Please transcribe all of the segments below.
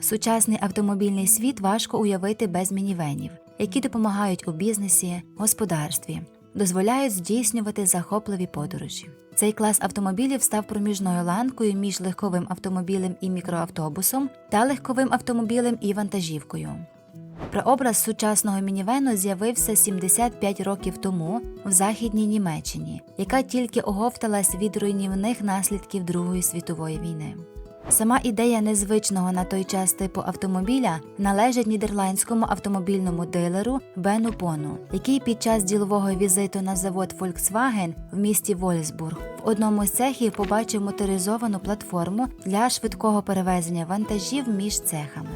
Сучасний автомобільний світ важко уявити без мінівенів, які допомагають у бізнесі, господарстві, дозволяють здійснювати захопливі подорожі. Цей клас автомобілів став проміжною ланкою між легковим автомобілем і мікроавтобусом та легковим автомобілем і вантажівкою. Прообраз сучасного мінівену з'явився 75 років тому в Західній Німеччині, яка тільки оговталась від руйнівних наслідків Другої світової війни. Сама ідея незвичного на той час типу автомобіля належить нідерландському автомобільному дилеру Бену Пону, який під час ділового візиту на завод Volkswagen в місті Вольсбург в одному з цехів побачив моторизовану платформу для швидкого перевезення вантажів між цехами.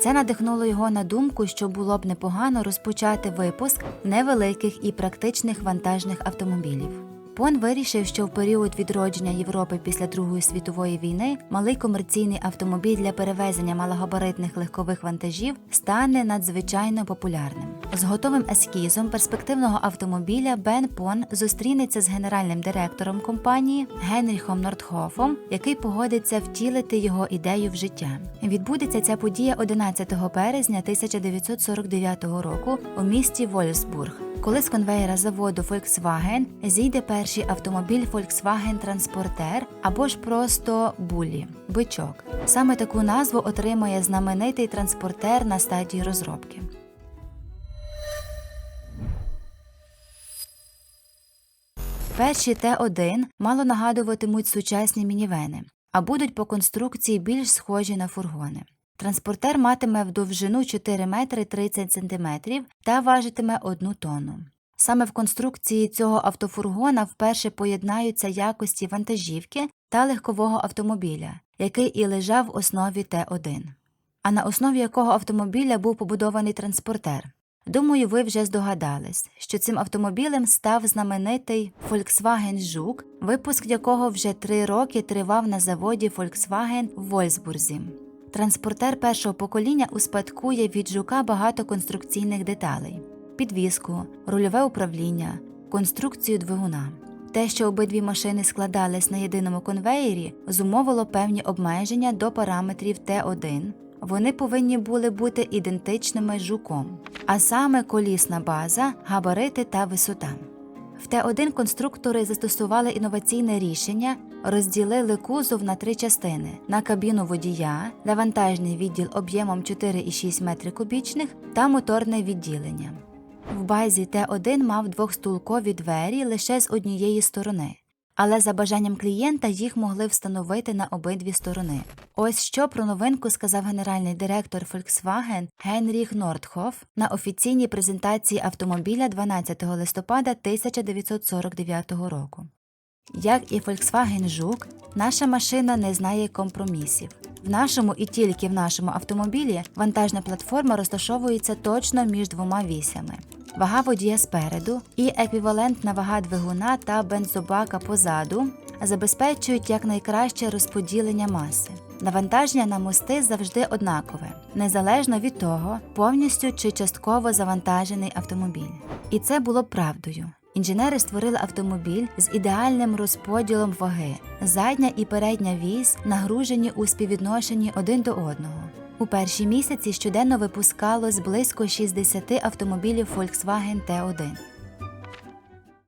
Це надихнуло його на думку, що було б непогано розпочати випуск невеликих і практичних вантажних автомобілів. Пон вирішив, що в період відродження Європи після Другої світової війни малий комерційний автомобіль для перевезення малогабаритних легкових вантажів стане надзвичайно популярним. З готовим ескізом перспективного автомобіля Бен Пон зустрінеться з генеральним директором компанії Генріхом Нортхофом, який погодиться втілити його ідею в життя. Відбудеться ця подія 11 березня 1949 року у місті Вольсбург коли з конвеєра заводу Volkswagen зійде перший автомобіль Volkswagen Transporter або ж просто Буллі бичок. Саме таку назву отримає знаменитий транспортер на стадії розробки. Перші Т1 мало нагадуватимуть сучасні мінівени, а будуть по конструкції більш схожі на фургони. Транспортер матиме в довжину 4 метри 30 сантиметрів та важитиме 1 тонну. Саме в конструкції цього автофургона вперше поєднаються якості вантажівки та легкового автомобіля, який і лежав в основі Т1, а на основі якого автомобіля був побудований транспортер. Думаю, ви вже здогадались, що цим автомобілем став знаменитий Volkswagen Жук, випуск якого вже три роки тривав на заводі Volkswagen в Вольсбурзі. Транспортер першого покоління успадкує від жука багато конструкційних деталей: підвіску, рульове управління, конструкцію двигуна. Те, що обидві машини складались на єдиному конвеєрі, зумовило певні обмеження до параметрів Т1. Вони повинні були бути ідентичними жуком, а саме колісна база, габарити та висота. В Т1 конструктори застосували інноваційне рішення, розділили кузов на три частини: на кабіну водія, навантажний відділ об'ємом 4,6 метри кубічних та моторне відділення. В базі Т1 мав двохстулкові двері лише з однієї сторони, але за бажанням клієнта їх могли встановити на обидві сторони. Ось що про новинку сказав генеральний директор Volkswagen Генріх Нордхоф на офіційній презентації автомобіля 12 листопада 1949 року. Як і Volkswagen Жук, наша машина не знає компромісів. В нашому і тільки в нашому автомобілі вантажна платформа розташовується точно між двома вісями. Вага водія спереду і еквівалентна вага двигуна та бензобака позаду забезпечують якнайкраще розподілення маси. Навантаження на мости завжди однакове, незалежно від того, повністю чи частково завантажений автомобіль. І це було правдою. Інженери створили автомобіль з ідеальним розподілом ваги. Задня і передня вісь нагружені у співвідношенні один до одного. У перші місяці щоденно випускалось близько 60 автомобілів Volkswagen T1.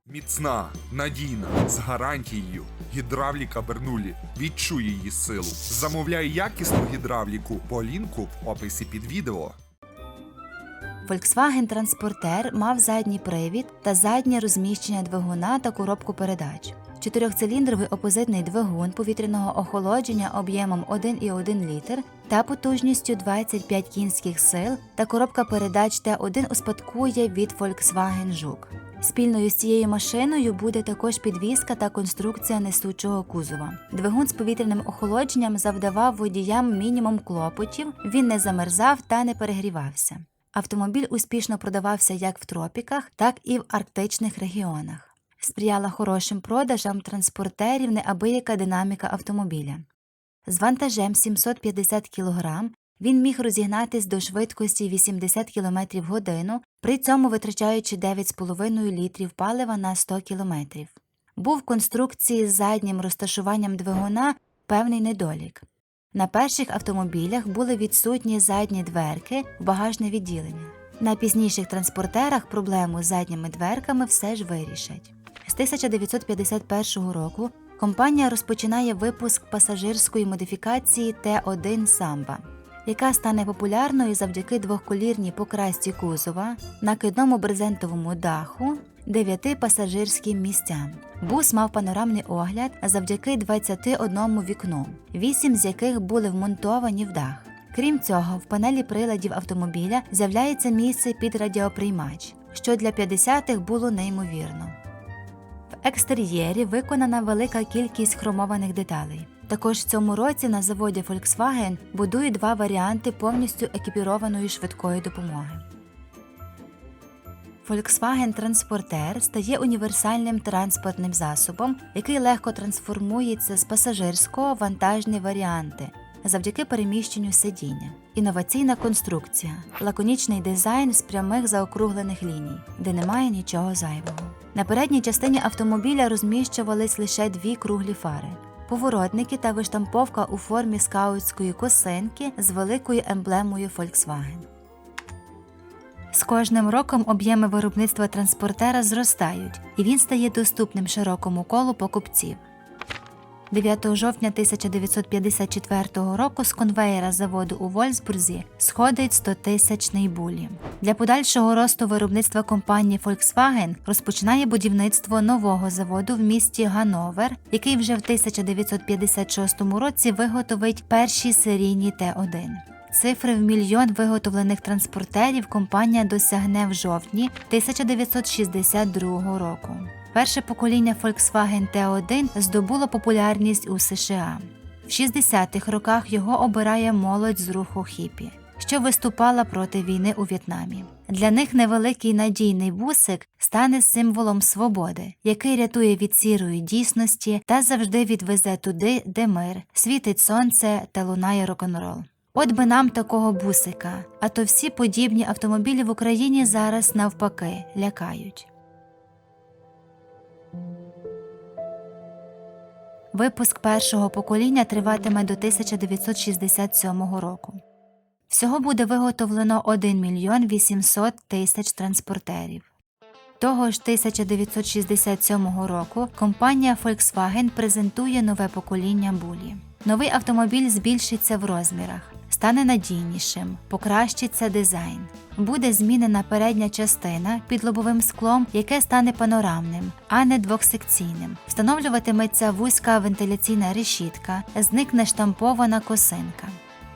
Міцна, надійна, з гарантією. Гідравліка Бернулі. Відчуй її силу. Замовляй якісну гідравліку по лінку в описі під відео. Volkswagen Transporter мав задній привід та заднє розміщення двигуна та коробку передач. Чотирьохциліндровий опозитний двигун повітряного охолодження об'ємом 1,1 літр та потужністю 25 кінських сил та коробка передач Т1 успадкує від Volkswagen Жук. Спільною з цією машиною буде також підвізка та конструкція несучого кузова. Двигун з повітряним охолодженням завдавав водіям мінімум клопотів, він не замерзав та не перегрівався. Автомобіль успішно продавався як в тропіках, так і в арктичних регіонах. Сприяла хорошим продажам транспортерів неабияка динаміка автомобіля. З вантажем 750 кг він міг розігнатись до швидкості 80 км в годину, при цьому витрачаючи 9,5 літрів палива на 100 км. Був в конструкції з заднім розташуванням двигуна певний недолік. На перших автомобілях були відсутні задні дверки в багажне відділення. На пізніших транспортерах проблему з задніми дверками все ж вирішать. З 1951 року компанія розпочинає випуск пасажирської модифікації Т1 Самба, яка стане популярною завдяки двохколірній покрасці кузова, накидному брезентовому даху, дев'яти пасажирським місцям. Бус мав панорамний огляд завдяки 21 вікну, вісім з яких були вмонтовані в дах. Крім цього, в панелі приладів автомобіля з'являється місце під радіоприймач, що для 50-х було неймовірно. В екстер'єрі виконана велика кількість хромованих деталей. Також в цьому році на заводі Volkswagen будують два варіанти повністю екіпірованої швидкої допомоги. Volkswagen Transporter стає універсальним транспортним засобом, який легко трансформується з пасажирського вантажні варіанти завдяки переміщенню сидіння. Інноваційна конструкція, лаконічний дизайн з прямих заокруглених ліній, де немає нічого зайвого. На передній частині автомобіля розміщувались лише дві круглі фари. Поворотники та виштамповка у формі скаутської косинки з великою емблемою Volkswagen. З кожним роком об'єми виробництва транспортера зростають, і він стає доступним широкому колу покупців. 9 жовтня 1954 року з конвеєра заводу у Вольсбурзі сходить 100-тисячний булі. Для подальшого росту виробництва компанії Volkswagen розпочинає будівництво нового заводу в місті Гановер, який вже в 1956 році виготовить перші серійні Т1. Цифри в мільйон виготовлених транспортерів компанія досягне в жовтні 1962 року. Перше покоління Volkswagen T1 здобуло популярність у США. В 60-х роках його обирає молодь з руху хіпі, що виступала проти війни у В'єтнамі. Для них невеликий надійний бусик стане символом свободи, який рятує від сірої дійсності та завжди відвезе туди, де мир, світить сонце та лунає рок-н-рол. От би нам такого бусика, а то всі подібні автомобілі в Україні зараз навпаки лякають. Випуск першого покоління триватиме до 1967 року. Всього буде виготовлено 1 мільйон 800 тисяч транспортерів. Того ж 1967 року компанія Volkswagen презентує нове покоління булі. Новий автомобіль збільшиться в розмірах, стане надійнішим, покращиться дизайн. Буде змінена передня частина під лобовим склом, яке стане панорамним, а не двохсекційним. Встановлюватиметься вузька вентиляційна решітка, зникне штампована косинка.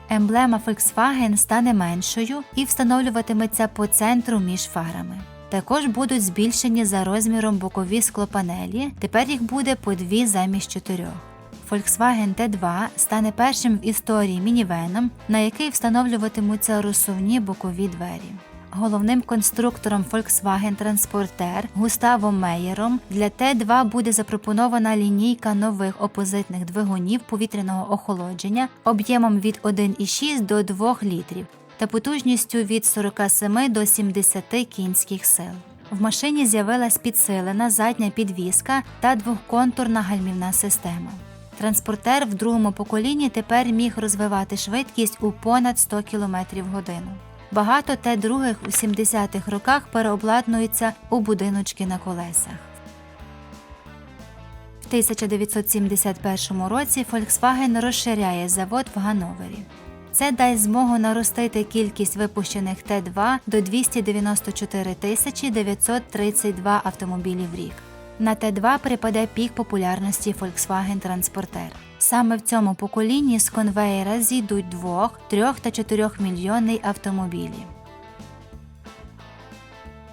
Емблема Volkswagen стане меншою і встановлюватиметься по центру між фарами. Також будуть збільшені за розміром бокові склопанелі, тепер їх буде по дві замість чотирьох. Volkswagen T2 стане першим в історії мінівеном, на який встановлюватимуться розсувні бокові двері. Головним конструктором Volkswagen Transporter Густавом Меєром для Т2 буде запропонована лінійка нових опозитних двигунів повітряного охолодження об'ємом від 1,6 до 2 літрів та потужністю від 47 до 70 кінських сил. В машині з'явилась підсилена задня підвіска та двохконтурна гальмівна система. Транспортер в другому поколінні тепер міг розвивати швидкість у понад 100 км в годину. Багато Т других у 70-х роках переобладнуються у будиночки на колесах. В 1971 році Volkswagen розширяє завод в Гановері. Це дасть змогу наростити кількість випущених Т2 до 294 тисячі 932 автомобілів в рік. На Т2 припаде пік популярності Volkswagen Transporter. Саме в цьому поколінні з конвеєра зійдуть 2, 3 та чотирьох мільйонний автомобілі.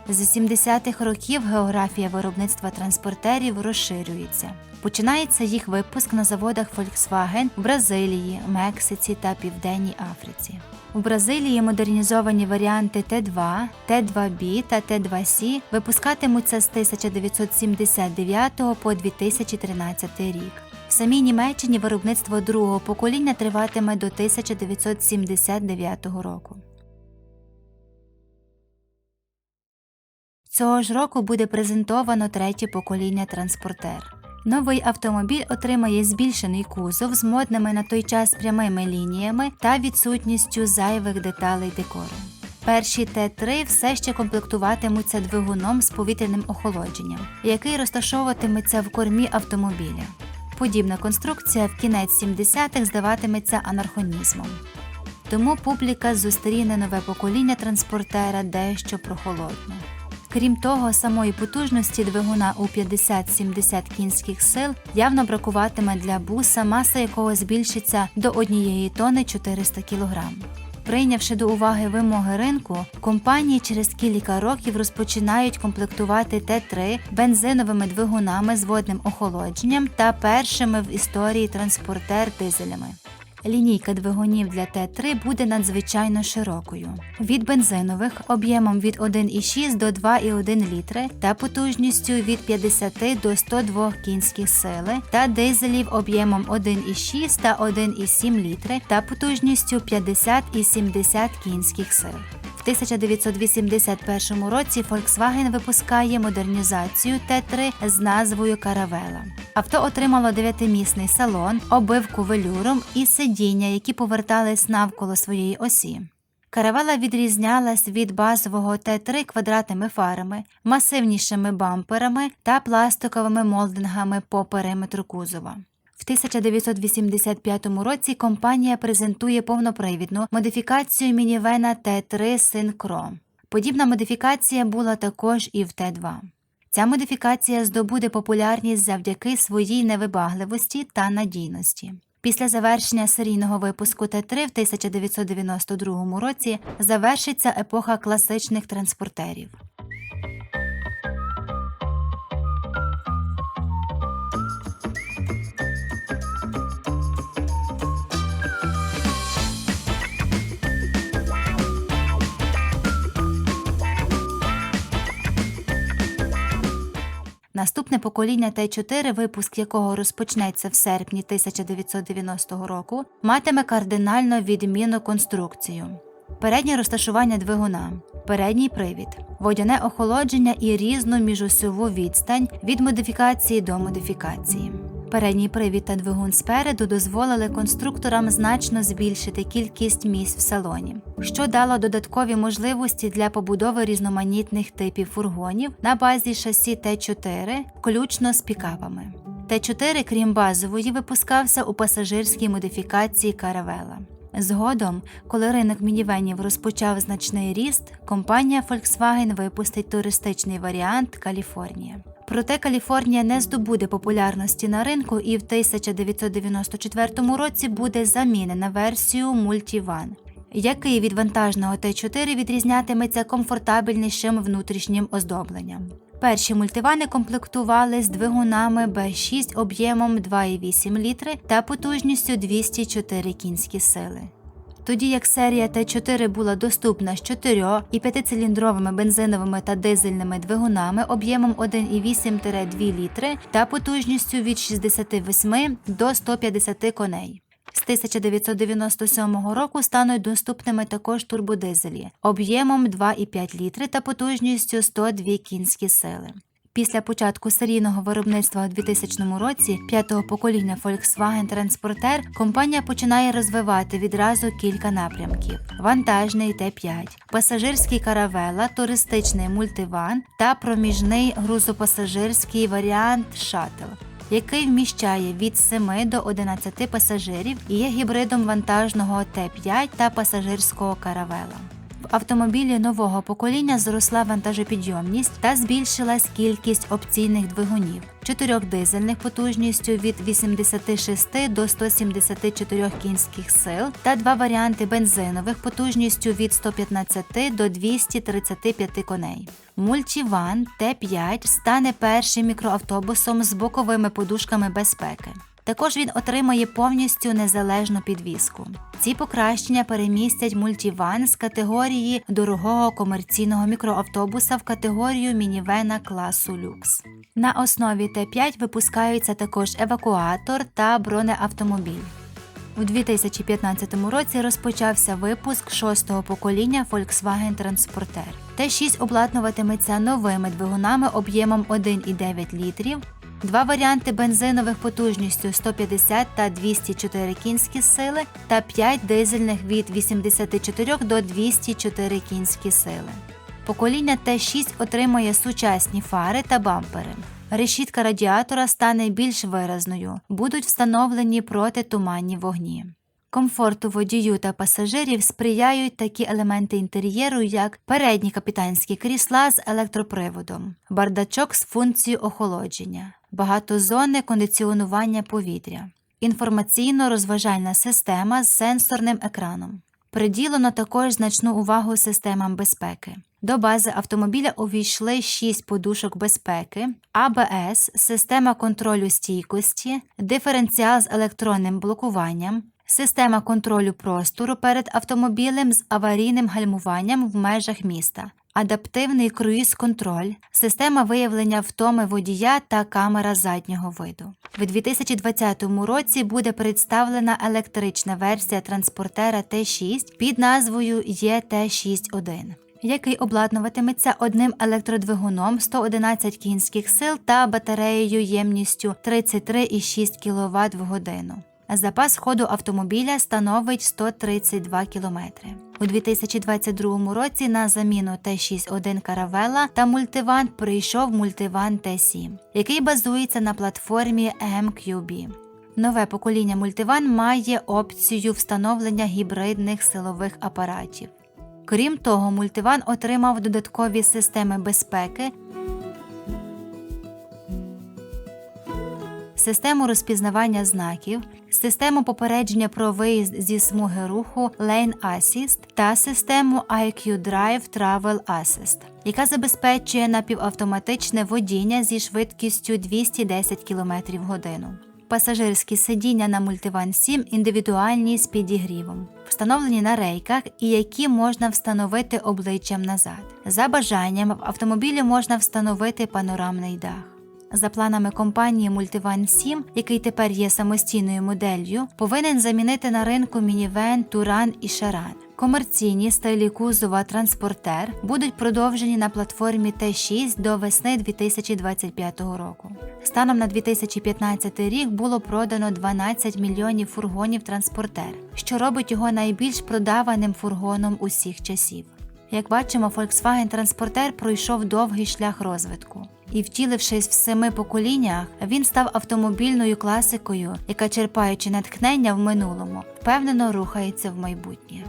З 70-х років географія виробництва транспортерів розширюється. Починається їх випуск на заводах Volkswagen в Бразилії, Мексиці та Південній Африці. У Бразилії модернізовані варіанти Т2, Т2Б та Т2С випускатимуться з 1979 по 2013 рік. В самій Німеччині виробництво другого покоління триватиме до 1979 року. Цього ж року буде презентовано третє покоління транспортер. Новий автомобіль отримає збільшений кузов з модними на той час прямими лініями та відсутністю зайвих деталей декору. Перші Т3 все ще комплектуватимуться двигуном з повітряним охолодженням, який розташовуватиметься в кормі автомобіля. Подібна конструкція в кінець 70-х здаватиметься анархонізмом. Тому публіка зустріне нове покоління транспортера дещо прохолодно. Крім того, самої потужності двигуна у 50-70 кінських сил явно бракуватиме для буса, маса якого збільшиться до 1 тонни 400 кг. Прийнявши до уваги вимоги ринку, компанії через кілька років розпочинають комплектувати Т3 бензиновими двигунами з водним охолодженням та першими в історії транспортер дизелями. Лінійка двигунів для Т3 буде надзвичайно широкою. Від бензинових об'ємом від 1,6 до 2,1 літри та потужністю від 50 до 102 кінських сили та дизелів об'ємом 1,6 та 1,7 літри та потужністю 50 і 70 кінських сил. В 1981 році Volkswagen випускає модернізацію Т3 з назвою Caravella. Авто отримало дев'ятимісний салон, обивку велюром і сидіння, які повертались навколо своєї осі. Каравела відрізнялась від базового Т3 квадратними фарами, масивнішими бамперами та пластиковими молдингами по периметру кузова. В 1985 році компанія презентує повнопривідну модифікацію мінівена Т3 Synchro. Подібна модифікація була також і в Т2. Ця модифікація здобуде популярність завдяки своїй невибагливості та надійності. Після завершення серійного випуску Т3 в 1992 році завершиться епоха класичних транспортерів. Наступне покоління Т4, випуск якого розпочнеться в серпні 1990 року, матиме кардинально відмінну конструкцію. Переднє розташування двигуна, передній привід, водяне охолодження і різну міжосьову відстань від модифікації до модифікації. Передній привід та двигун спереду дозволили конструкторам значно збільшити кількість місць в салоні, що дало додаткові можливості для побудови різноманітних типів фургонів на базі шасі Т4, включно з пікапами. Т4, крім базової, випускався у пасажирській модифікації Caravella. Згодом, коли ринок мінівенів розпочав значний ріст, компанія Volkswagen випустить туристичний варіант Каліфорнія. Проте Каліфорнія не здобуде популярності на ринку і в 1994 році буде замінена версію Multivan, який від вантажного Т4 відрізнятиметься комфортабельнішим внутрішнім оздобленням. Перші мультивани комплектували з двигунами Б6 об'ємом 2,8 літри та потужністю 204 кінські сили. Тоді як серія Т4 була доступна з 4 і 5-циліндровими бензиновими та дизельними двигунами об'ємом 1,8-2 літри та потужністю від 68 до 150 коней. З 1997 року стануть доступними також турбодизелі об'ємом 2,5 літри та потужністю 102 кінські сили. Після початку серійного виробництва у 2000 році п'ятого покоління Volkswagen Transporter компанія починає розвивати відразу кілька напрямків: вантажний Т5, пасажирський каравела, туристичний мультиван та проміжний грузопасажирський варіант шаттл. Який вміщає від 7 до 11 пасажирів і є гібридом вантажного Т5 та пасажирського каравела. Автомобілі нового покоління зросла вантажопідйомність та збільшилась кількість опційних двигунів чотирьох дизельних потужністю від 86 до 174 кінських сил та два варіанти бензинових потужністю від 115 до 235 коней. Мультіван Т5 стане першим мікроавтобусом з боковими подушками безпеки. Також він отримає повністю незалежну підвіску. Ці покращення перемістять мультіван з категорії дорогого комерційного мікроавтобуса в категорію мінівена класу люкс. На основі Т5 випускаються також евакуатор та бронеавтомобіль. У 2015 році розпочався випуск шостого покоління Volkswagen Transporter. Т6 обладнуватиметься новими двигунами об'ємом 1,9 літрів, два варіанти бензинових потужністю 150 та 204 кінські сили та 5 дизельних від 84 до 204 кінські сили. Покоління Т6 отримує сучасні фари та бампери. Решітка радіатора стане більш виразною, будуть встановлені протитуманні вогні. Комфорту водію та пасажирів сприяють такі елементи інтер'єру, як передні капітанські крісла з електроприводом, бардачок з функцією охолодження, багатозонне кондиціонування повітря, інформаційно-розважальна система з сенсорним екраном. Приділено також значну увагу системам безпеки. До бази автомобіля увійшли 6 подушок безпеки, АБС, система контролю стійкості, диференціал з електронним блокуванням, система контролю простору перед автомобілем з аварійним гальмуванням в межах міста, адаптивний круїз-контроль, система виявлення втоми водія та камера заднього виду. В 2020 році буде представлена електрична версія транспортера Т6 під назвою ЄТ61 який обладнуватиметься одним електродвигуном 111 кінських сил та батареєю ємністю 33,6 кВт в годину. Запас ходу автомобіля становить 132 км. У 2022 році на заміну Т61 Caravella та Multivan прийшов Multivan T7, який базується на платформі MQB. Нове покоління Multivan має опцію встановлення гібридних силових апаратів. Крім того, Мультиван отримав додаткові системи безпеки, систему розпізнавання знаків, систему попередження про виїзд зі смуги руху Lane Assist та систему IQ Drive Travel Assist, яка забезпечує напівавтоматичне водіння зі швидкістю 210 км в годину. Пасажирські сидіння на Multivan 7 індивідуальні з підігрівом, встановлені на рейках і які можна встановити обличчям назад. За бажанням в автомобілі можна встановити панорамний дах. За планами компанії Multivan 7, який тепер є самостійною моделлю, повинен замінити на ринку мінівен Туран і Шаран. Комерційні стилі кузова транспортер будуть продовжені на платформі Т6 до весни 2025 року. Станом на 2015 рік було продано 12 мільйонів фургонів транспортер, що робить його найбільш продаваним фургоном усіх часів. Як бачимо, Volkswagen Transporter пройшов довгий шлях розвитку. І, втілившись в семи поколіннях, він став автомобільною класикою, яка, черпаючи натхнення в минулому, впевнено рухається в майбутнє.